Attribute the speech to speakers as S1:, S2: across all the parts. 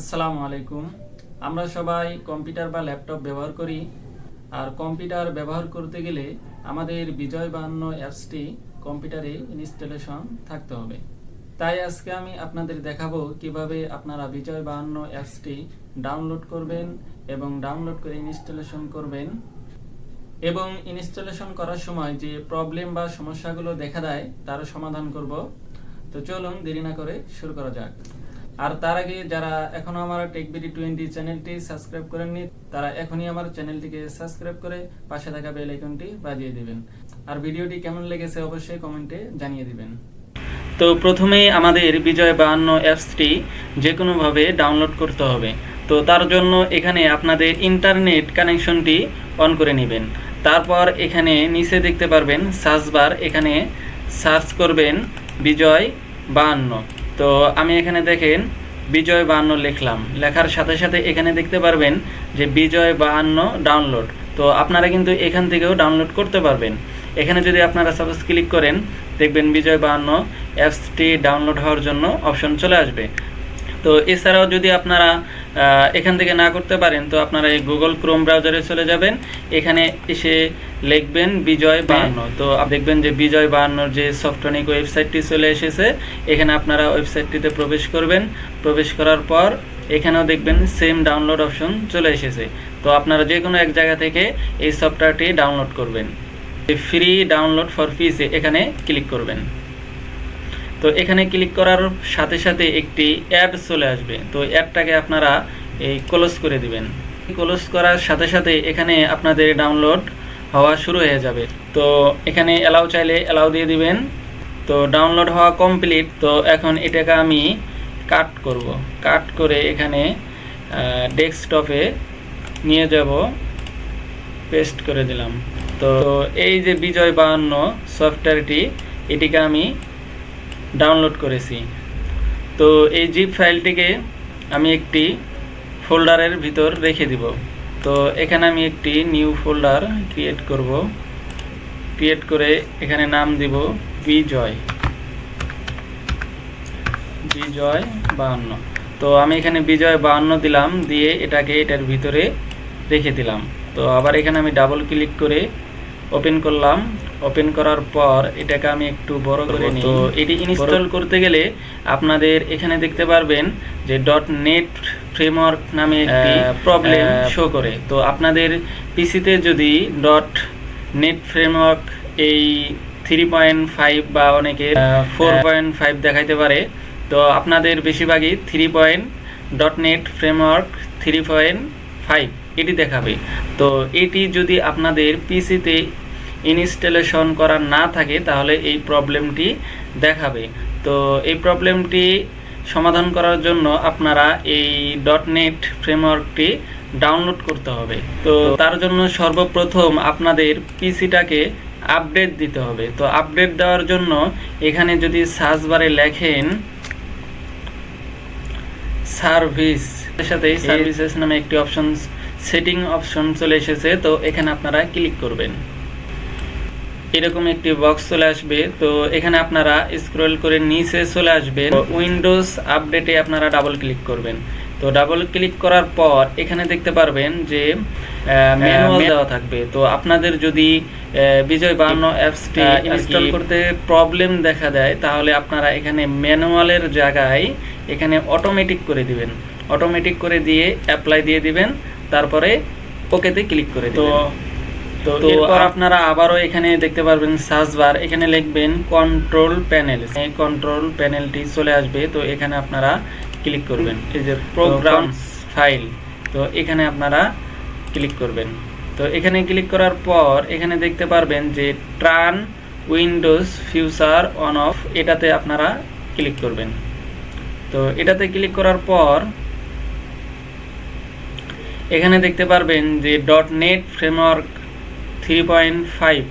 S1: আসসালামু আলাইকুম। আমরা সবাই কম্পিউটার বা ল্যাপটপ ব্যবহার করি। আর কম্পিউটার ব্যবহার করতে গেলে আমাদের বিজয় বাহান্ন অ্যাপসটি কম্পিউটারে ইনস্টলেশন থাকতে হবে। তাই আজকে আমি আপনাদের দেখাবো কীভাবে আপনারা বিজয় বাহান্ন অ্যাপসটি ডাউনলোড করবেন এবং ডাউনলোড করে ইনস্টলেশন করবেন। এবং ইনস্টলেশন করার সময় যে প্রবলেম বা সমস্যাগুলো দেখা দেয় তার সমাধান করব। তো চলুন দেরি না করে শুরু করা যাক। আর তার আগে যারা এখনও আমার টেকবিডি টোয়েন্টি চ্যানেলটি সাবস্ক্রাইব করেননি, তারা এখনই আমার চ্যানেলটিকে সাবস্ক্রাইব করে পাশে থাকা বেল আইকনটি বাজিয়ে দিবেন। আর ভিডিওটি কেমন লেগেছে অবশ্যই কমেন্টে জানিয়ে দিবেন। তো প্রথমেই আমাদের বিজয় বাহান্ন অ্যাপসটি যে কোনোভাবে ডাউনলোড করতে হবে। তো তার জন্য এখানে আপনাদের ইন্টারনেট কানেকশনটি অন করে নেবেন। তারপর এখানে নিচে দেখতে পারবেন সার্চ বার এখানে সার্চ করবেন বিজয় বাহান্ন তো আমি এখানে দেখেন বিজয় বাহান্ন লিখলাম। লেখার সাথে সাথে এখানে দেখতে পারবেন যে বিজয় বাহান্ন ডাউনলোড তো আপনারা কিন্তু এখান থেকেও ডাউনলোড করতে পারবেন। এখানে যদি আপনারা সাপোজ ক্লিক করেন, দেখবেন বিজয় বাহান্ন অ্যাপসটি ডাউনলোড হওয়ার জন্য অপশন চলে আসবে। তো এছাড়াও যদি আপনারা এখান থেকে না করতে পারেন তো আপনারা এই গুগল ক্রোম ব্রাউজারে চলে যাবেন। এখানে এসে লিখবেন বিজয় বাহান্ন। তো আপ- দেখবেন যে বিজয় বাহান্নর যে সফটনিক ওয়েবসাইটটি চলে এসেছে এখানে আপনারা ওয়েবসাইটটিতে প্রবেশ করবেন। প্রবেশ করার পর এখানেও দেখবেন সেম ডাউনলোড অপশন চলে এসেছে। তো আপনারা যে কোনো এক জায়গা থেকে এই সফটওয়্যারটি ডাউনলোড করবেন। ফ্রি ডাউনলোড ফর পিসে এখানে ক্লিক করবেন। তো এখানে ক্লিক করার সাথে সাথে একটি অ্যাড চলে আসবে। তো অ্যাডটাকে আপনারা এই ক্লোজ করে দিবেন। ক্লোজ করার সাথে সাথে এখানে আপনাদের ডাউনলোড হওয়া শুরু হয়ে যাবে। তো এখানে অ্যালাউ চাইলে অ্যালাউ দিয়ে দিবেন। তো ডাউনলোড হওয়া কমপ্লিট তো এখন এটাকে আমি কাট করব। কাট করে এখানে ডেস্কটপে নিয়ে যাব। পেস্ট করে দিলাম। তো এই যে বিজয় বাহান্ন সফটওয়্যারটি এটিকে আমি ডাউনলোড করেছি। তো এই জিপ ফাইলটিকে আমি একটি ফোল্ডারের ভিতর রেখে দিব। তো এখানে আমি একটি নিউ ফোল্ডার ক্রিয়েট করব। ক্রিয়েট করে এখানে নাম দিব বিজয়। বিজয় বাহান্ন। তো আমি এখানে বিজয় বাহান্ন দিলাম, দিয়ে এটাকে এটার ভিতরে রেখে দিলাম। তো আবার এখানে আমি ডাবল ক্লিক করে ওপেন করলাম। ওপেন করার পর এটাকে আমি একটু বড় করে নিই। তো এটি ইনস্টল করতে গেলে আপনাদের এখানে দেখতে পারবেন যে. ডট নেট ফ্রেমওয়ার্ক নামে একটি প্রবলেম শো করে। তো আপনাদের পিসিতে যদি. ডট নেট ফ্রেমওয়ার্ক এই থ্রি পয়েন্ট ফাইভ বা অনেকে ফোর পয়েন্ট ফাইভ দেখাইতে পারে তো আপনাদের বেশিরভাগই three point dot net framework three point five এটি দেখাবে। তো এটি যদি আপনাদের পিসিতে ইনস্টলেশন করা না থাকে, তাহলে এই প্রবলেমটি দেখাবে। তো এই প্রবলেমটি সমাধান করার জন্য আপনারা এই. ডট নেট ফ্রেমওয়ার্কটি ডাউনলোড করতে হবে। তো তার জন্য সর্বপ্রথম আপনাদের পিসিটাকে আপডেট দিতে হবে। তো আপডেট দেওয়ার জন্য এখানে যদি সার্চ বারে লেখেন সার্ভিস এর সার্ভিসেস নামে একটি অপশন সেটিং অপশন চলে এসেছে। তো এখানে আপনারা ক্লিক করবেন। এরকম একটি বক্স চলে আসবে। তো এখানে আপনারা স্ক্রল করে নিচে চলে আসবেন। উইন্ডোজ আপডেটে আপনারা ডাবল ক্লিক করবেন। তো ডাবল ক্লিক করার পর এখানে দেখতে পারবেন যে ম্যানুয়াল দেওয়া থাকবে। তো আপনাদের যদি বিজয় বাহান্ন অ্যাপসটি ইনস্টল করতে প্রবলেম দেখা দেয় তাহলে আপনারা এখানে ম্যানুয়ালের জায়গায় এখানে অটোমেটিক করে দিবেন। অটোমেটিক করে দিয়ে অ্যাপ্লাই দিয়ে দিবেন। তারপরে ওকেতে ক্লিক করে তো তো এরপর আপনারা আবারও এখানে দেখতে পারবেন সার্চ বার এখানে লিখবেন কন্ট্রোল প্যানেল এই কন্ট্রোল প্যানেলটি চলে আসবে তো এখানে আপনারা ক্লিক করবেন। এই যে প্রোগ্রাম ফাইল তো এখানে আপনারা ক্লিক করবেন। তো এখানে ক্লিক করার পর এখানে দেখতে পারবেন যে turn Windows feature on off এটাতে আপনারা ক্লিক করবেন। তো এটাতে ক্লিক করার পর এখানে দেখতে পারবেন যে. Dot net framework three point five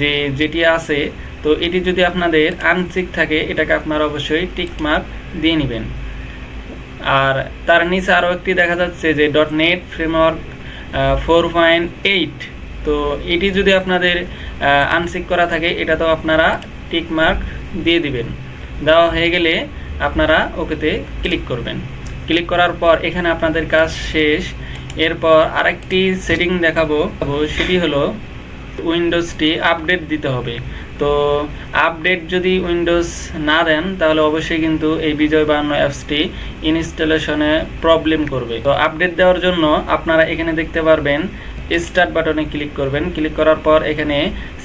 S1: যে যেটি আছে, তো এটি যদি আপনাদের আনচিক থাকে, এটাকে আপনারা অবশ্যই টিক মার্ক দিয়ে নেবেন। আর তার নিচে আরও একটি দেখা যাচ্ছে যে. Dot net framework four point eight তো এটি যদি আপনাদের আনসিক করা থাকে এটা তো আপনারা টিক মার্ক দিয়ে দিবেন। দেওয়া হয়ে গেলে আপনারা ওকেতে ক্লিক করবেন। ক্লিক করার পর এখানে আপনাদের কাজ শেষ। এরপর আরেকটি সেটিং দেখাবো। সেটি হলো উইন্ডোজটি আপডেট দিতে হবে। তো আপডেট যদি উইন্ডোজ না দেন, তাহলে অবশ্যই কিন্তু এই বিজয় বাহান্ন অ্যাপসটি ইনস্টলেশনে প্রবলেম করবে। তো আপডেট দেওয়ার জন্য আপনারা এখানে দেখতে পারবেন স্টার্ট বাটনে ক্লিক করবেন। ক্লিক করার পর এখানে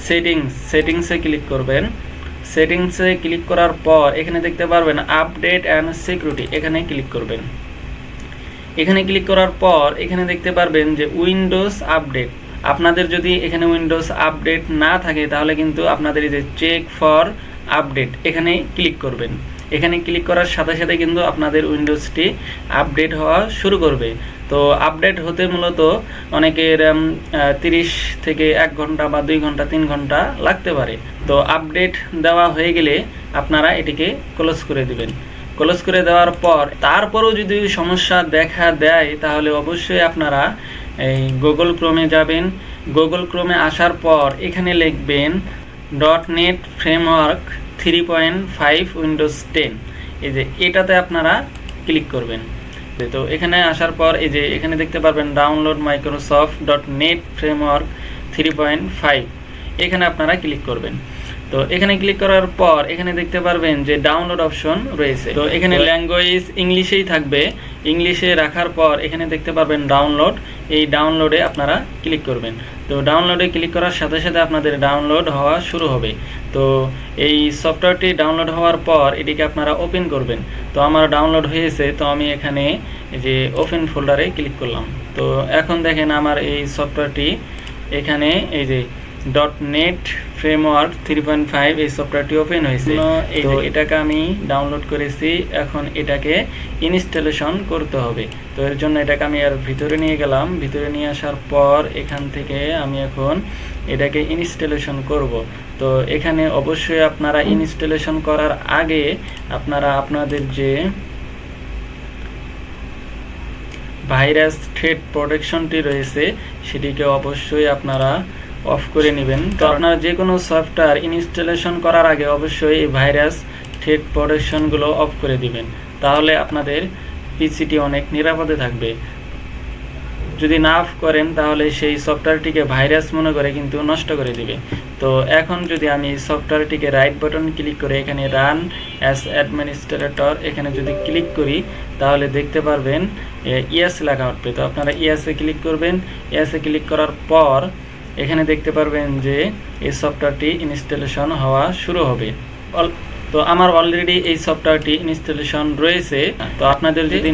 S1: সেটিংস সেটিংসে ক্লিক করবেন। সেটিংসে ক্লিক করার পর এখানে দেখতে পারবেন আপডেট অ্যান্ড সিকিউরিটি এখানে ক্লিক করবেন। এখানে ক্লিক করার পর এখানে দেখতে পারবেন যে উইন্ডোজ আপডেট আপনাদের যদি এখানে উইন্ডোজ আপডেট না থাকে, তাহলে কিন্তু আপনাদের এই যে চেক ফর আপডেট এখানে ক্লিক করবেন। এখানে ক্লিক করার সাথে সাথে কিন্তু আপনাদের উইন্ডোজটি আপডেট হওয়া শুরু করবে। তো আপডেট হতে মূলত অনেকের তিরিশ থেকে এক ঘণ্টা বা দুই ঘণ্টা, তিন ঘণ্টা লাগতে পারে। তো আপডেট দেওয়া হয়ে গেলে আপনারা এটিকে ক্লোজ করে দিবেন। ক্লোজ করে দেওয়ার পর তারপরেও যদি সমস্যা দেখা দেয়, তাহলে অবশ্যই আপনারা এই গুগল ক্রোমে যাবেন। গুগল ক্রোমে আসার পর এখানে লিখবেন. Dot net framework three point five Windows ten এই যে এটাতে আপনারা ক্লিক করবেন। তো এখানে আসার পর এই যে এখানে দেখতে পারবেন download Microsoft dot net framework three point five এখানে আপনারা ক্লিক করবেন। তো এখানে ক্লিক করার পর এখানে দেখতে পারবেন যে ডাউনলোড অপশন রয়েছে। তো এখানে ল্যাঙ্গুয়েজ ইংলিশেই থাকবে। ইংলিশে রাখার পর এখানে দেখতে পারবেন ডাউনলোড এই ডাউনলোডে আপনারা ক্লিক করবেন। তো ডাউনলোডে ক্লিক করার সাথে সাথে আপনাদের ডাউনলোড হওয়া শুরু হবে। তো এই সফটওয়্যারটি ডাউনলোড হওয়ার পর এটিকে আপনারা ওপেন করবেন। তো আমার ডাউনলোড হয়েছে তো আমি এখানে যে ওপেন ফোল্ডারে ক্লিক করলাম। তো এখন দেখেন আমার এই সফটওয়্যারটি এখানে এই যে dot net framework three point five এই সফটওয়্যারটি ওপেন হয়েছে। তো এটাকে আমি ডাউনলোড করেছি এখন এটাকে ইনস্টলেশন করতে হবে। তো এর জন্য এটাকে আমি আর ভিতরে নিয়ে গেলাম। ভিতরে নিয়ে আসার পর এখান থেকে আমি এখন এটাকে ইনস্টলেশন করব। তো এখানে অবশ্যই আপনারা ইনস্টলেশন করার আগে আপনারা আপনাদের যে ভাইরাস থ্রেড প্রোটেকশনটি রয়েছে সেটিকে অবশ্যই আপনারা অফ করে নেবেন। তো আপনারা যে কোনো সফটওয়্যার ইনস্টলেশন করার আগে অবশ্যই এই ভাইরাস থ্রেড প্রোটেকশনগুলো অফ করে দিবেন। তাহলে আপনাদের পিসিটি অনেক নিরাপদে থাকবে। যদি না অফ করেন, তাহলে সেই সফটওয়্যারটিকে ভাইরাস মনে করে কিন্তু নষ্ট করে দিবে। তো এখন যদি আমি সফটওয়্যারটিকে রাইট বাটন ক্লিক করে এখানে রান অ্যাস অ্যাডমিনিস্ট্রেটর এখানে যদি ক্লিক করি, তাহলে দেখতে পারবেন ইয়াস লেখা উঠবে। তো আপনারা ইয়াসে ক্লিক করবেন। ইয়াসে ক্লিক করার পর এখানে দেখতে পারবেন যে এই সফটওয়্যারটি ইনস্টলেশন হওয়া শুরু হবে। তো আমার অলরেডি এই সফটওয়্যারটি ইনস্টলেশন রয়েছে। তো আপনাদের যদি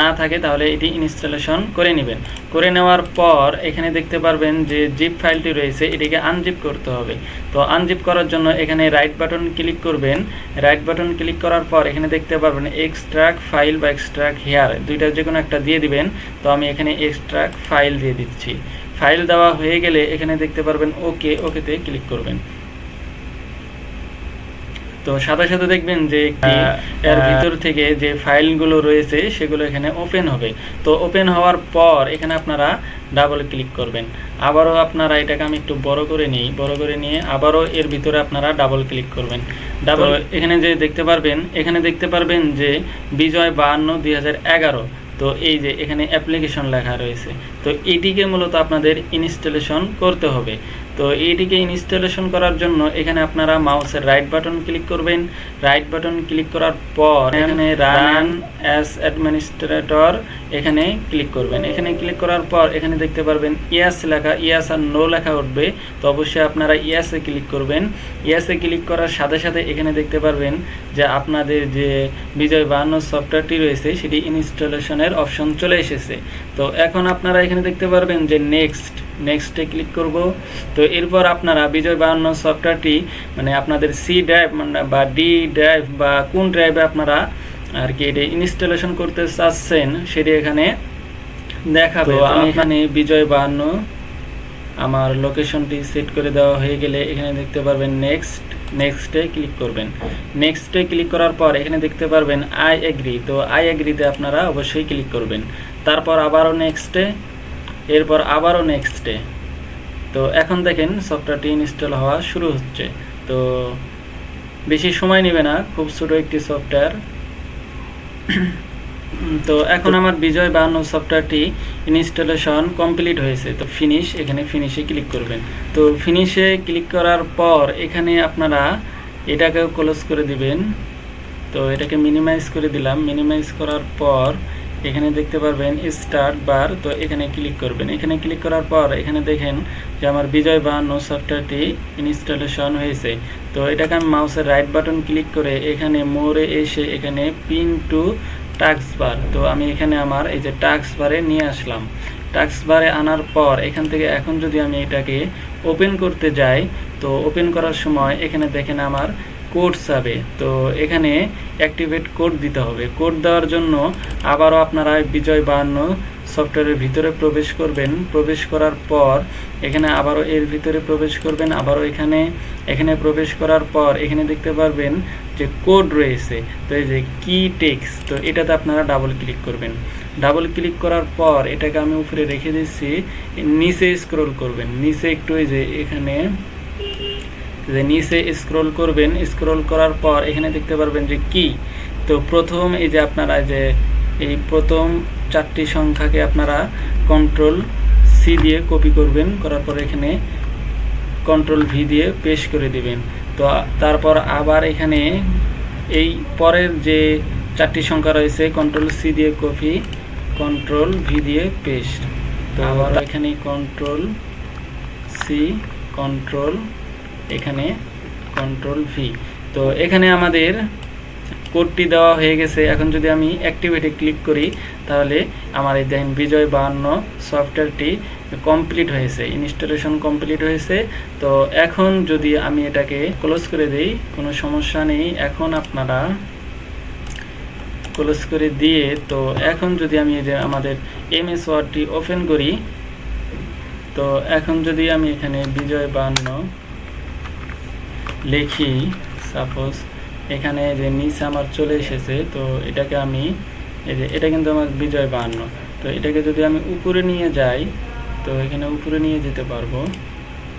S1: না থাকে তাহলে এটি ইনস্টলেশন করে নেবেন। করে নেওয়ার পর এখানে দেখতে পারবেন যে জিপ ফাইলটি রয়েছে, এটিকে আনজিপ করতে হবে। তো আনজিপ করার জন্য এখানে রাইট বাটন ক্লিক করবেন। রাইট বাটন ক্লিক করার পর এখানে দেখতে পারবেন এক্সট্রাক্ট ফাইল বা এক্সট্রাক্ট হেয়ার দুইটা যে কোনো একটা দিয়ে দিবেন। তো আমি এখানে এক্সট্রাক্ট ফাইল দিয়ে দিচ্ছি। ফাইল দেওয়া হয়ে গেলে এখানে দেখতে পারবেন ওকে ওকেতে ক্লিক করবেন। তো সাথে সাথে দেখবেন যে এর ভিতর থেকে যে ফাইলগুলো রয়েছে সেগুলো এখানে ওপেন হবে। তো ওপেন হওয়ার পর এখানে আপনারা ডাবল ক্লিক করবেন। আবারও আপনারা এটাকে আমি একটু বড় করে নিই বড় করে নিয়ে আবারও এর ভিতরে আপনারা ডাবল ক্লিক করবেন। ডাবল এখানে যে দেখতে পারবেন এখানে দেখতে পারবেন যে বিজয় বাহান্ন দুই তো এই যে এখানে অ্যাপ্লিকেশন লেখা রয়েছে তো এটিকে মূলত আপনাদের ইনস্টলেশন করতে হবে। তো এইটিকে ইনস্টলেশন করার জন্য এখানে আপনারা মাউসের রাইট বাটন ক্লিক করবেন। রাইট বাটন ক্লিক করার পর এখানে রান অ্যাস অ্যাডমিনিস্ট্রেটর এখানে ক্লিক করবেন। এখানে ক্লিক করার পর এখানে দেখতে পারবেন ইয়াস লেখা ইয়াস আর নো লেখা উঠবে। তো অবশ্যই আপনারা ইয়াসে ক্লিক করবেন। ইয়াসে ক্লিক করার সাথে সাথে এখানে দেখতে পারবেন যে আপনাদের যে বিজয় বাহান্ন সফটওয়্যারটি রয়েছে, সেটি ইনস্টলেশনের অপশন চলে এসেছে। তো এখন আপনারা এখানে দেখতে পারবেন যে নেক্সট নেক্সটে ক্লিক করব। তো এরপর আপনারা বিজয় বাহান্ন সফটওয়্যারটি মানে আপনাদের সি ড্রাইভ মানে বা ডি ড্রাইভ বা কোন ড্রাইভে আপনারা আর কি এটি ইনস্টলেশন করতে চাচ্ছেন সেটি এখানে দেখাবে। আমি এখানে বিজয় বাহান্ন আমার লোকেশনটি সেট করে দেওয়া হয়ে গেলে এখানে দেখতে পারবেন নেক্সট নেক্সটে ক্লিক করবেন। নেক্সটে ক্লিক করার পর এখানে দেখতে পারবেন আই এগ্রি তো আই এগ্রিতে আপনারা অবশ্যই ক্লিক করবেন। তারপর আবারও নেক্সটে এরপর আবারও নেক্সটে তো এখন দেখেন সফটওয়্যারটি ইনস্টল হওয়া শুরু হচ্ছে। তো বেশি সময় নেবে না খুব ছোটো একটি সফটওয়্যার তো এখন আমার বিজয় বাহান্ন সফটওয়্যারটি ইনস্টলেশন কমপ্লিট হয়েছে। তো ফিনিশ এখানে ফিনিশে ক্লিক করবেন। তো ফিনিশে ক্লিক করার পর এখানে আপনারা এটাকেও ক্লোজ করে দিবেন। তো এটাকে মিনিমাইজ করে দিলাম। মিনিমাইজ করার পর এখানে দেখতে পারবেন স্টার্ট বার তো এখানে ক্লিক করবেন। এখানে ক্লিক করার পর এখানে দেখেন যে আমার বিজয় বাহান্ন সফটওয়্যারটি ইনস্টলেশন হয়েছে। তো এটাকে আমি মাউসের রাইট বাটন ক্লিক করে এখানে মোড়ে এসে এখানে পিন টু টাক্স বার তো আমি এখানে আমার এই যে টাক্স বারে নিয়ে আসলাম। টাক্স বারে আনার পর এখান থেকে এখন যদি আমি এটাকে ওপেন করতে যাই, তো ওপেন করার সময় এখানে দেখেন আমার কোড যাবে তো এখানে অ্যাক্টিভেট কোড দিতে হবে। কোড দেওয়ার জন্য আবারও আপনারা বিজয় বাহান্ন সফটওয়্যারের ভিতরে প্রবেশ করবেন। প্রবেশ করার পর এখানে আবারও এর ভিতরে প্রবেশ করবেন। আবারও এখানে এখানে প্রবেশ করার পর এখানে দেখতে পারবেন যে কোড রয়েছে। তো এই যে কি টেক্স তো এটাতে আপনারা ডাবল ক্লিক করবেন। ডাবল ক্লিক করার পর এটাকে আমি উপরে রেখে দিচ্ছি। নিচে স্ক্রল করবেন। নিচে একটু এই যে এখানে যে নিচে স্ক্রল করবেন স্ক্রল করার পর এখানে দেখতে পারবেন যে কি? তো প্রথম এই যে আপনারা যে এই প্রথম চারটি সংখ্যাকে আপনারা কন্ট্রোল সি দিয়ে কপি করবেন করার পর এখানে কন্ট্রোল ভি দিয়ে পেস্ট করে দিবেন। তো তারপর আবার এখানে এই পরের যে চারটি সংখ্যা রয়েছে কন্ট্রোল সি দিয়ে কপি কন্ট্রোল ভি দিয়ে পেস্ট তো আবার এখানে কন্ট্রোল সি কন্ট্রোল এখানে কন্ট্রোল ভি তো এখানে আমাদের কোডটি দেওয়া হয়ে গেছে। এখন যদি আমি অ্যাক্টিভেটে ক্লিক করি, তাহলে আমার এই দেখেন বিজয় বাহান্ন সফটওয়্যারটি কমপ্লিট হয়েছে ইনস্টলেশন কমপ্লিট হয়েছে। তো এখন যদি আমি এটাকে ক্লোজ করে দিই, কোনো সমস্যা নেই। এখন আপনারা ক্লোজ করে দিয়ে, তো এখন যদি আমি এই যে আমাদের এম এস ওয়ার্ডটি ওপেন করি, তো এখন যদি আমি এখানে বিজয় বাহান্ন লিখি সাপোজ এখানে যে নিচে আমার চলে এসেছে, তো এটাকে আমি, এই যে এটা কিন্তু আমার বিজয় বাহান্ন। তো এটাকে যদি আমি উপরে নিয়ে যাই, তো এখানে উপরে নিয়ে যেতে পারব।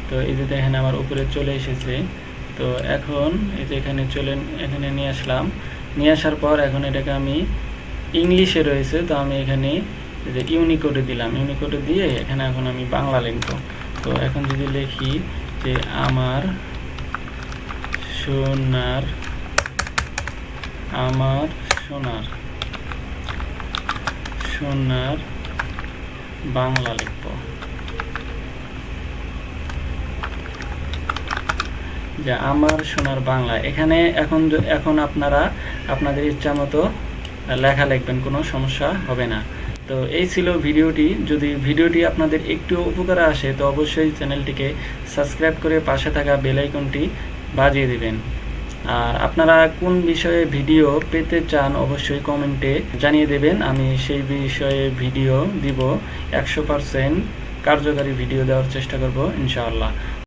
S1: তো এই যে দেখেন আমার উপরে চলে এসেছে। তো এখন এই যে এখানে চলে, এখানে নিয়ে আসলাম। নিয়ে আসার পর এখন এটাকে আমি ইংলিশে রয়েছে, তো আমি এখানে যে ইউনিকোডে দিলাম। ইউনিকোডে দিয়ে এখানে এখন আমি বাংলা লিখব। তো এখন যদি লিখি যে আমার সোনার, আমার সোনার। সোনার বাংলা লিখব। যে আমার সোনার বাংলা। এখানে এখন এখন আপনারা আপনাদের ইচ্ছা মতো লেখা লিখবেন, কোনো সমস্যা হবে না। তো এই ছিল ভিডিওটি। যদি ভিডিওটি আপনাদের একটু উপকারে আসে, তো অবশ্যই চ্যানেলটিকে সাবস্ক্রাইব করে পাশে থাকা বেল আইকনটি বাজিয়ে দিবেন। আর আপনারা কোন বিষয়ে ভিডিও পেতে চান অবশ্যই কমেন্টে জানিয়ে দেবেন। আমি সেই বিষয়ে ভিডিও দিব। একশো পারসেন্ট কার্যকারী ভিডিও দেওয়ার চেষ্টা করব, ইনশাআল্লাহ।